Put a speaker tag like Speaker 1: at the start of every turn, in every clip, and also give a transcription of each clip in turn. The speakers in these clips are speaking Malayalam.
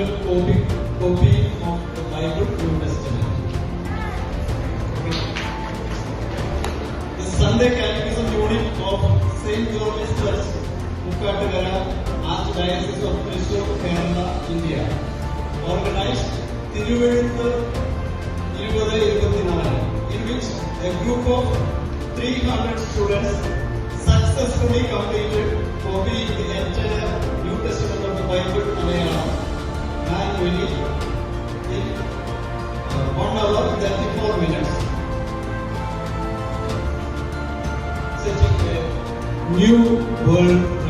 Speaker 1: manual copy, copy of the Bible New Testament. Okay. The Sunday Catechism Unit of St. George's Church, Mukkatukara, Archdiocese of Thrissur, Kerala, India. Organized തിരുവഴുത്ത് ഇരുപത് ഇരുപത്തിനാല് in which a group of 300 students successfully completed copying the entire New Testament of the Bible we need in one hour 34 minutes. Such a new world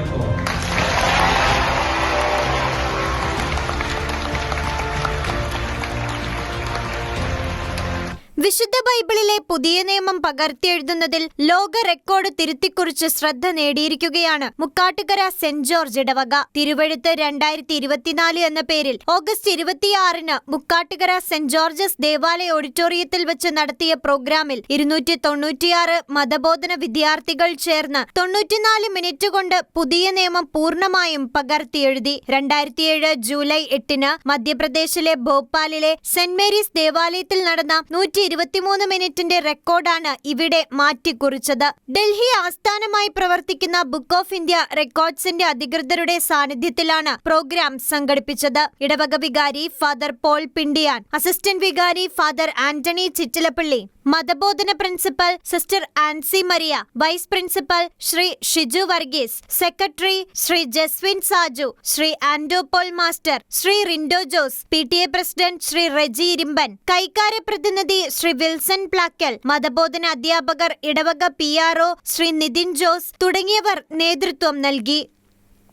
Speaker 2: വിശുദ്ധ ബൈബിളിലെ പുതിയ നിയമം പകർത്തിയെഴുതുന്നതിൽ ലോക റെക്കോർഡ് തിരുത്തിക്കുറിച്ച് ശ്രദ്ധ നേടിയിരിക്കുകയാണ് മുക്കാട്ടുകര സെന്റ് ജോർജ് ഇടവക. തിരുവഴുത്ത് രണ്ടായിരത്തി ഇരുപത്തിനാല് എന്ന പേരിൽ ഓഗസ്റ്റ് ഇരുപത്തിയാറിന് മുക്കാട്ടുകര സെന്റ് ജോർജസ് ദേവാലയ ഓഡിറ്റോറിയത്തിൽ വെച്ച് നടത്തിയ പ്രോഗ്രാമിൽ ഇരുന്നൂറ്റി തൊണ്ണൂറ്റിയാറ് മതബോധന വിദ്യാർത്ഥികൾ ചേർന്ന് തൊണ്ണൂറ്റിനാല് മിനിറ്റ് കൊണ്ട് പുതിയ നിയമം പൂർണമായും പകർത്തിയെഴുതി. രണ്ടായിരത്തിയേഴ് ജൂലൈ എട്ടിന് മധ്യപ്രദേശിലെ ഭോപ്പാലിലെ സെന്റ് മേരീസ് ദേവാലയത്തിൽ നടന്ന നൂറ്റി ഇരുപത്തിമൂന്ന് മിനിറ്റിന്റെ റെക്കോർഡാണ് ഇവിടെ മാറ്റിക്കുറിച്ചത്. ഡൽഹി ആസ്ഥാനമായി പ്രവർത്തിക്കുന്ന ബുക്ക് ഓഫ് ഇന്ത്യ റെക്കോർഡ്സിന്റെ അധികൃതരുടെ സാന്നിധ്യത്തിലാണ് പ്രോഗ്രാം സംഘടിപ്പിച്ചത്. ഇടവക വികാരി ഫാദർ പോൾ പിണ്ടിയാൻ അസിസ്റ്റന്റ് വികാരി ഫാദർ ആന്റണി ചിറ്റിലപ്പള്ളി മതബോധന principal sister Ancy Maria vice principal Shri Shiju Varghese secretary Shri Jaswin Saju Shri Ando Paul master Shri Rindo Jose P T A president Shri Reji Irimban കൈക്കാര പ്രതിനിധി ശ്രീ വിൽസൺ പ്ലാക്കൽ മതബോധന അധ്യാപകർ ഇടവക P R Shri Nithin Jose തുടങ്ങിയവർ നേതൃത്വം നൽകി.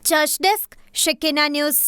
Speaker 2: Church desk Shekinah news.